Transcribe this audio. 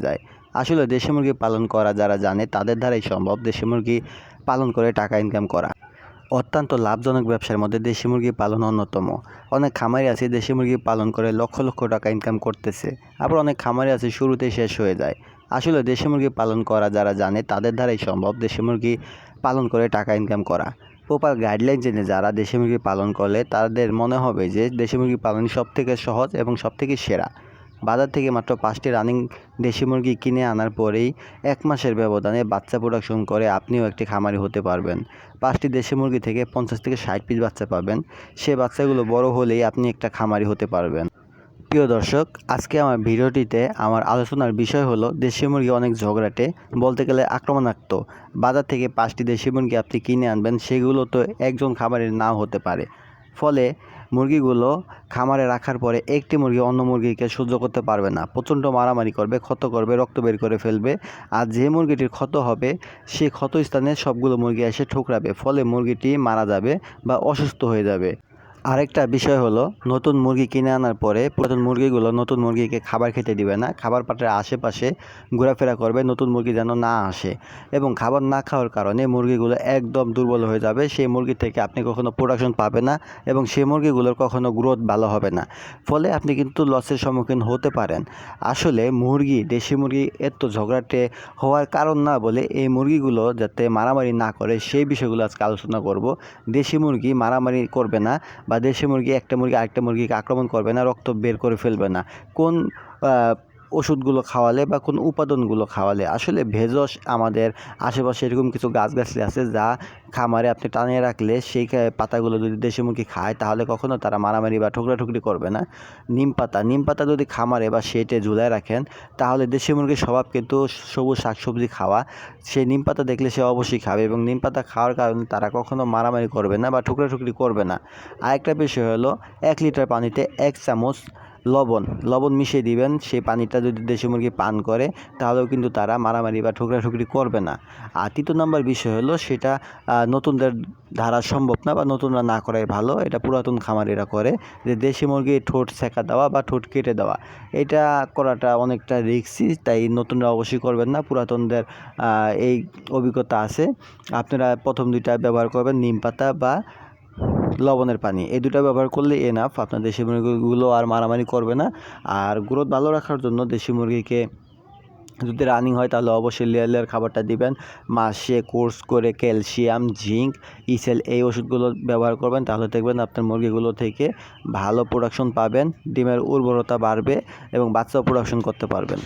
যায়। আসলে দেশি মুরগি পালন করা যারা জানে, তাদের দ্বারাই সম্ভব দেশি মুরগি পালন করে টাকা ইনকাম করা। অত্যন্ত লাভজনক ব্যবসার মধ্যে দেশি মুরগি পালন অন্যতম। অনেক খামারি আছে দেশি মুরগি পালন করে লক্ষ লক্ষ টাকা ইনকাম করতেছে। আবার অনেক খামারি আছে শুরুতেই শেষ হয়ে যায়। আসলে দেশি মুরগি পালন করা যারা জানে, তাদের দ্বারাই সম্ভব দেশি মুরগি পালন করে টাকা ইনকাম করা। প্রপার গাইডলাইন জেনে যারা দেশি মুরগি পালন করলে, তাদের মনে হবে যে দেশি মুরগি পালন সবথেকে সহজ এবং সবথেকে সেরা। বাজার থেকে মাত্র পাঁচটি রানিং দেশি মুরগি কিনে আনার পরেই এক মাসের ব্যবধানে বাচ্চা প্রোডাকশন করে আপনিও একটি খামারি হতে পারবেন। পাঁচটি দেশি মুরগি থেকে পঞ্চাশ থেকে ষাট পিস বাচ্চা পাবেন। সে বাচ্চাগুলো বড় হলেই আপনি একটা খামারি হতে পারবেন। প্রিয় দর্শক, আজকে আমার ভিডিওটিতে আমার আলোচনার বিষয় হলো দেশি মুরগি অনেক ঝগড়াটে, বলতে গেলে আক্রমণাত্মক। বাজার থেকে পাঁচটি দেশি মুরগি আপনি কিনে আনবেন, সেগুলো তো একজন খামারের নাও হতে পারে। ফলে মুরগিগুলো খামারে রাখার পরে একটি মুরগি অন্য মুরগিকে সহ্য করতে পারবে না। প্রচণ্ড মারামারি করবে, ক্ষত করবে, রক্ত বের করে ফেলবে। আর যে মুরগিটির ক্ষত হবে, সে ক্ষত স্থানে সবগুলো মুরগি এসে ঠুকরাবে, ফলে মুরগিটি মারা যাবে বা অসুস্থ হয়ে যাবে। আরেকটা বিষয় হলো, নতুন মুরগি কিনে আনার পরে পুরাতন মুরগিগুলো নতুন মুরগিকে খাবার খেতে দিবে না। খাবার পাত্রের আশেপাশে ঘোরাফেরা করবে নতুন মুরগি যেন না আসে এবং খাবার না খাওয়ার কারণে মুরগিগুলো একদম দুর্বল হয়ে যাবে। সেই মুরগি থেকে আপনি কখনো প্রোডাকশন পাবে না এবং সেই মুরগিগুলোর কখনো গ্রোথ ভালো হবে না। ফলে আপনি কিন্তু লসের সম্মুখীন হতে পারেন। আসলে মুরগি, দেশি মুরগি এত ঝগড়াটে হওয়ার কারণ না বলে এই মুরগিগুলো যাতে মারামারি না করে সেই বিষয়গুলো আজকে আলোচনা করব। দেশি মুরগি মারামারি করবে না বা দেশি মুরগি, একটা মুরগি আরেকটা মুরগিকে আক্রমণ করবে না, রক্ত বের করে ফেলবে না। কোন ওষুধগুলো খাওয়ালে বা কোন উপাদানগুলো খাওয়ালে, আসলে ভেষজ আমাদের আশেপাশে এরকম কিছু গাছগাছলি আছে যা খামারে আপনি টানিয়ে রাখলে সেই পাতাগুলো যদি দেশি মুরগি খায়, তাহলে কখনো তারা মারামারি বা ঠুকরাঠুকরি করবে না। নিম পাতা নিম পাতা যদি খামারে বা শেটে ঝুলায় রাখেন, তাহলে দেশি মুরগির স্বভাব কিন্তু সবুজ শাকসবজি খাওয়া সেই নিম পাতা দেখলে সে অবশ্যই খাবে এবং নিম পাতা খাওয়ার কারণে তারা কখনো মারামারি করবে না বা ঠুকরাঠুকরি করবে না। আরেকটা বিষয় হলো, এক লিটার পানিতে এক চামচ লবণ লবণ মিশিয়ে দিবেন। সেই পানিটা যদি দেশি মুরগি পান করে, তাহলেও কিন্তু তারা মারামারি বা ঠুকরাঠুকরি করবে না। আর তৃতীয় নম্বর বিষয় হলো সেটা নতুনদের ধারা সম্ভব না বা নতুনরা না করাই ভালো। এটা পুরাতন খামারিরা করে যে দেশি মুরগি ঠোঁট সেঁকা দেওয়া বা ঠোঁট কেটে দেওয়া। এটা করাটা অনেকটা রিক্সি তাই নতুনরা অবশ্যই করবেন না। পুরাতনদের এই অভিজ্ঞতা আছে। আপনারা প্রথম দুইটা ব্যবহার করবেন নিম পাতা বা লবণের পানি। এই দুটো ব্যবহার করলে এনাফ আপনার দেশি মুরগিগুলো আর মারামারি করবে না। আর গ্রোথ ভালো রাখার জন্য দেশি মুরগিকে যদি রানিং হয়, তাহলে অবশ্যই লেয়ার লেয়ার খাবারটা দিবেন। মাসে কোর্স করে ক্যালসিয়াম, জিঙ্ক, ইসেল এই ওষুধগুলো ব্যবহার করবেন। তাহলে দেখবেন আপনার মুরগিগুলো থেকে ভালো প্রোডাকশন পাবেন। ডিমের উর্বরতা বাড়বে এবং বাচ্চাও প্রোডাকশন করতে পারবেন।